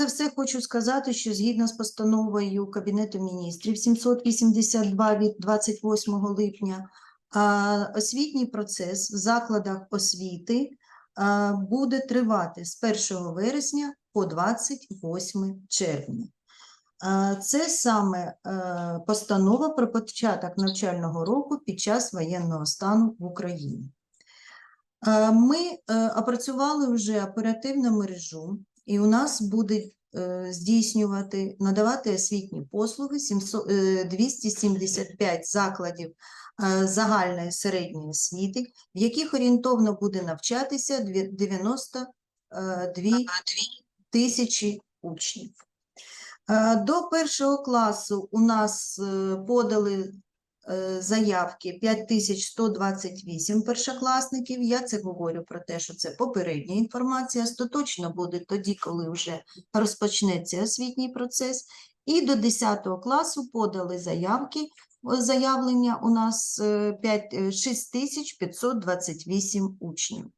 за все хочу сказати, що згідно з постановою Кабінету міністрів 782 від 28 липня, освітній процес в закладах освіти буде тривати з 1 вересня по 28 червня. Це саме е, постанова про початок навчального року під час воєнного стану в Україні. Ми е, опрацювали вже оперативну мережу, і у нас буде е, здійснювати, надавати освітні послуги 700, е, 275 закладів е, загальної середньої освіти, в яких орієнтовно буде навчатися 92 тисячі учнів. До першого класу у нас подали заявки 5128 першокласників. Я це говорю про те, що це попередня інформація. Остаточно буде тоді, коли вже розпочнеться освітній процес. І до 10 класу подали заявки. Заявлення у нас е, 5, е, 6528 учнів.